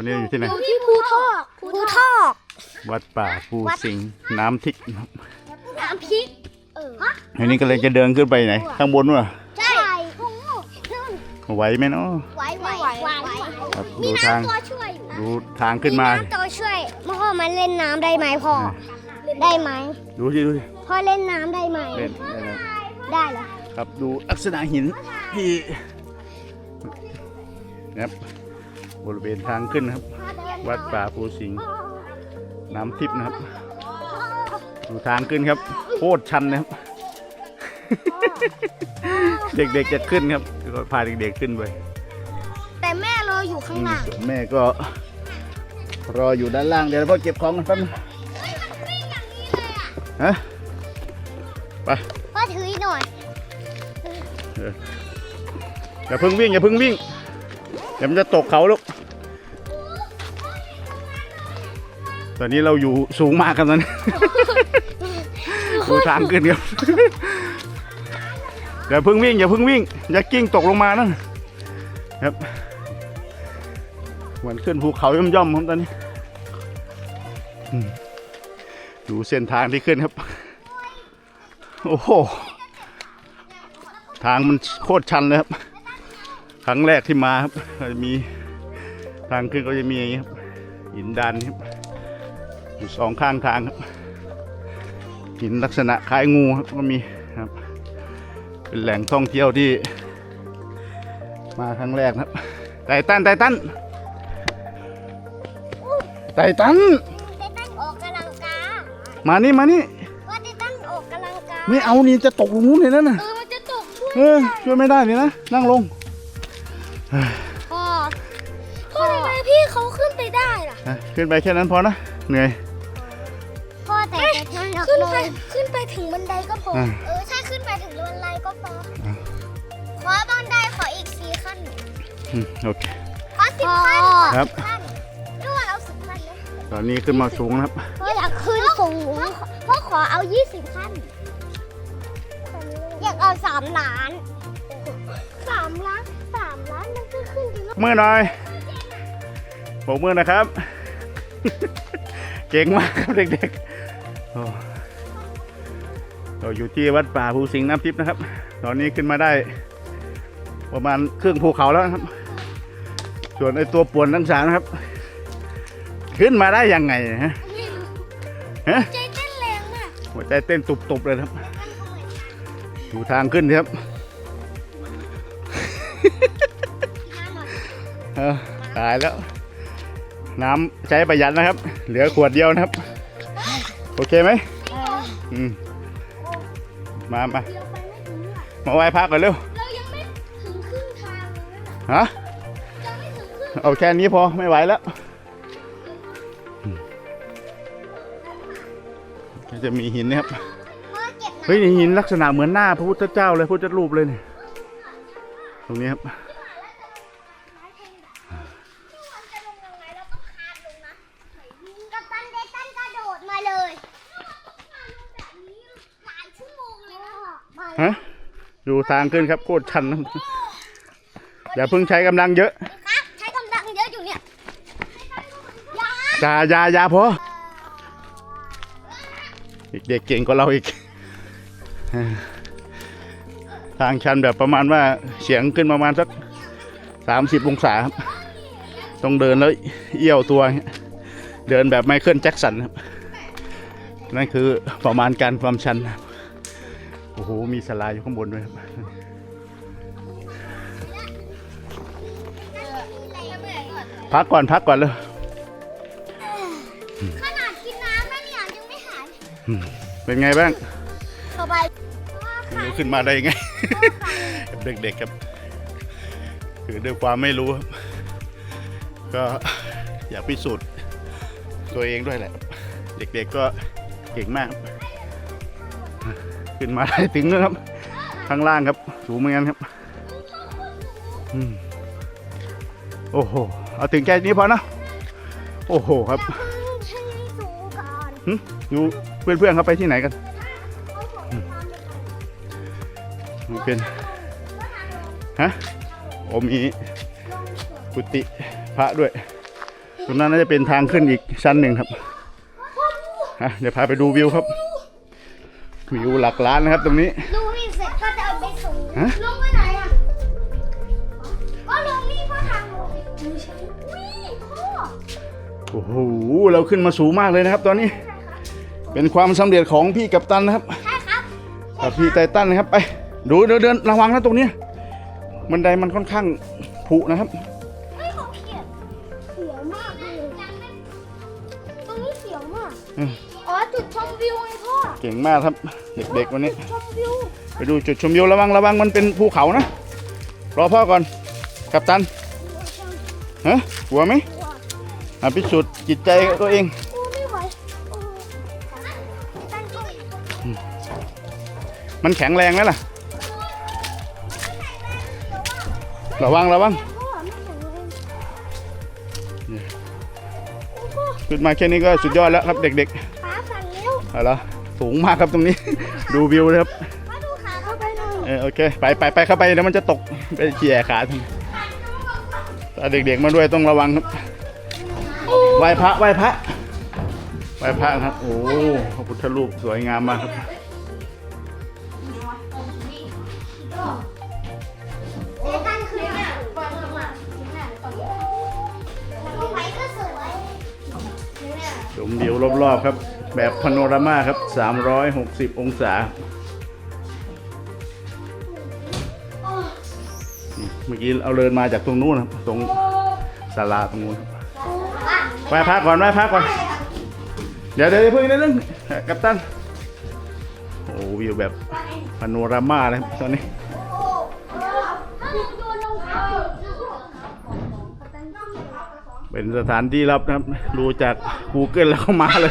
อนนี้อยู่ที่ไหนอยู่ที่ภูทอกภูทอก วัดป่าภูสิงห์น้ำทิกนะครับน้ำพริก เออฮะอันนี้ก็เลยจะเดินขึ้นไปไหน ข้างบนนู่นเหรอใช่นู่นไหวไหมเนาะไหวไหวไหวครับมีดูทางน้ำตัวช่วยอยู่นะดูทางขึ้นมาน้ำตัวช่วยพ่อมาเล่นน้ำได้ไหมพ่อได้ไหมดูสิดูสิพ่อเล่นน้ำได้ไหมเล่นได้เลยได้เหรอครับดูลักษณะหินที่นะครับ บริเวณทางขึ้นนะครับ วัดป่าภูสิงห์น้ำทิพย์นะครับ ดูทางขึ้นครับโคตรชันนะครับ เด็กๆจะขึ้นครับก็พาเด็กๆขึ้นไปแต่แม่รออยู่ข้างอืมล่างส่วนแม่ก็ รออยู่ด้านล่างเดี๋ยวพ่อเก็บของกันแป๊บนึงฮะไปพ่อถือหน่อยอย่าเพิ่งวิ่งอย่าเพิ่งวิ่งเดี๋ยวมันจะตกเขาลูก ตอนนี้เราอยู่สูงมากครันนี้ดูทางขึ้นครับอย่าเพิ่งวิ่งอย่าเพิ่งวิ่งอย่ากิ้งตกลงมานะครับเหมือนขึ้นภูเขาย่อมๆครับตอนนี้ดูเส้นทางที่ขึ้นครับ โอ้โห ทางมันโคตรชันเลยครับ ครั้งแรกที่มาครับก็จะมีทางขึ้นก็จะมีอย่างนี้ครับหินดานครับอยู่สองข้างทางครับหินลักษณะคล้ายงูครับก็มีครับ เป็นแหล่งท่องเที่ยวที่ มาครั้งแรกนะครับไตตันไตตันไตตันเดตันออกกำลังกายมานี่มานี่ว่าเดตันออกกำลังกายไม่เอานี่จะตกลงนู้นเลยนะน่ะเออมันจะตกช่วยเออช่วยไม่ได้เลยนะนั่งลง พ่อพ่อทำไมพี่เขาขึ้นไปได้ล่ะอะขึ้นไปแค่นั้นพอนะเหนื่อย พ่อแต่จะขึ้นไปขึ้นไปถึงบันไดก็พออะ เออใช่ขึ้นไปถึงบันไดก็พอขอบันไดขออีกสี่ขั้นอืมโอเค ขอสิบขั้นครับขั้นด้วยเอาสิบขั้นเลยตอนนี้ขึ้นมาสูงนะครับ พ่ออยากขึ้นสูงพ่อขอเอายี่สิบขั้นอยากเอาสามล้าน มือหน่อยโบกมือนะครับ เก่งมากครับเด็กๆโอ้เราอยู่ที่วัดป่าภูสิงห์น้ำทิพย์นะครับ ตอนนี้ขึ้นมาได้ ประมาณครึ่งภูเขาแล้วนะครับ ส่วนไอ้ตัวป่วนทั้งสามนะครับ ขึ้นมาได้ยังไงฮะฮะใจเต้นแรงมากหัวใจเต้นตุบๆเลยครับดูทางขึ้นสิครับเออ ตายแล้ว น้ำใช้ประหยัดนะครับ เหลือขวดเดียวนะครับ โอเคไหมอืมมามามาไหว้พระก่อนเร็วเรายังไม่ถึงครึ่งทางเลยนะฮะยังไม่ถึงครึ่งเอาแค่นี้พอไม่ไหวแล้วอืมก็จะมีหินนะครับพ่อเก็บเฮ้ยนี่หินลักษณะเหมือนหน้าพระพุทธเจ้าเลยพระพุทธรูปเลยเนี่ยตรงนี้ครับกับตันเดตันกระโดดมาเลยหลายชั่วโมงเลยนะ ฮะ ดูทางขึ้นครับโคตรชันนะครับอย่าเพิ่งใช้กำลังเยอะครับใช้กำลังเยอะอยู่เนี่ยยาอย่าอย่าอย่าพอเด็กๆเก่งกว่าเราอีก ทางชันแบบประมาณว่าเสียงขึ้นประมาณสักสามสิบองศาครับต้องเดินแล้วเอี้ยวตัวอย่างเงี้ยเดินแบบไมเคิลแจ็คสันครับนั่นคือประมาณการความชันครับโอ้โห มีสลายอยู่ข้างบนด้วยครับพักก่อนพักก่อนเลยขนาดกินน้ำแล้วเนี่ยยังไม่หายเป็นไงบ้างสบายไม่รู้ขึ้นมาได้ยังไง เด็กๆครับคือด้วยความไม่รู้ครับ ก็อยากพิสูจน์ตัวเองด้วยแหละ เด็กๆก็เก่งมากครับ ขึ้นมาได้ถึงแล้วครับ ข้างล่างครับ สูงเหมือนกันครับอืมโอ้โห เอาถึงแค่นี้พอนะ โอ้โหครับฉันสูงก่อนหึอยู่เพื่อนๆเขาไปที่ไหนกันมันเป็นฮะโอมีกุฏิพระด้วย ตรงนั้นน่าจะเป็นทางขึ้นอีกชั้นหนึ่งครับอะเดี๋ยวพาไปดูวิวครับ วิวหลักล้านนะครับตรงนี้ดูนี่เสร็จก็จะเอาไปส่งฮะลงไปไหนอะก็ลงนี่พ่อทางลงดูใช่อุ้ยพ่อโอ้โหเราขึ้นมาสูงมากเลยนะครับ ตอนนี้เป็นความสำเร็จของพี่กัปตันนะครับใช่ครับกับพี่ไททันนะครับไปดูเดินเดินระวังนะตรงเนี้ยบันไดมันค่อนข้างผุนะครับ เฮ้ยเขาเขียนเสียวมากเลยตรงนี้เสียวมากอืม อ๋อจุดชมวิวไงพ่อเก่งมากครับ เด็กๆวันนี้ ชมวิวไปดูจุดชมวิวระวังระวังมันเป็นภูเขานะ รอพ่อก่อนกัปตันฮะกลัวไหมอะพิสูจน์จิตใจตัวเองโอ้ไม่ไหวโอ้ตั้งก็มันแข็งแรงไหมล่ะ ระวังระวังพ่อไม่แข็งแรงเนี่ยโอ้พ่อขึ้นมาแค่นี้ก็สุดยอดแล้วครับเด็กขาสั่นเร็วๆ เอาละสูงมากครับตรงนี้ ดูวิวเลยครับมาดูขาเข้าไปหน่อยเออโอเคไปไปไปเข้าไปเดี๋ยวมันจะตกไปเขี่ยขาทำไมถ้าเด็กๆมาด้วยต้องระวังครับไหว้พระไหว้พระไหว้พระครับ โอ้พระพุทธรูปสวยงามมากครับเจ๊ตั้งคือเนี่ยปล่อยลงมาเนี่ยลงไปก็สวยเนี่ยชมวิวรอบๆครับ แบบพาโนรามาครับ 360 องศา เมื่อกี้เอาเดินมาจากตรงนู้นครับ ตรงศาลาตรงนู้นครับไหว้พระก่อนไหว้พระก่อน เดี๋ยวเดี๋ยวเพิ่งนิดนึงกัปตัน โอ้วิวแบบพาโนรามาเลยตอนนี้เป็นสถานที่รับนะครับดูจาก Google แล้วก็มาเลย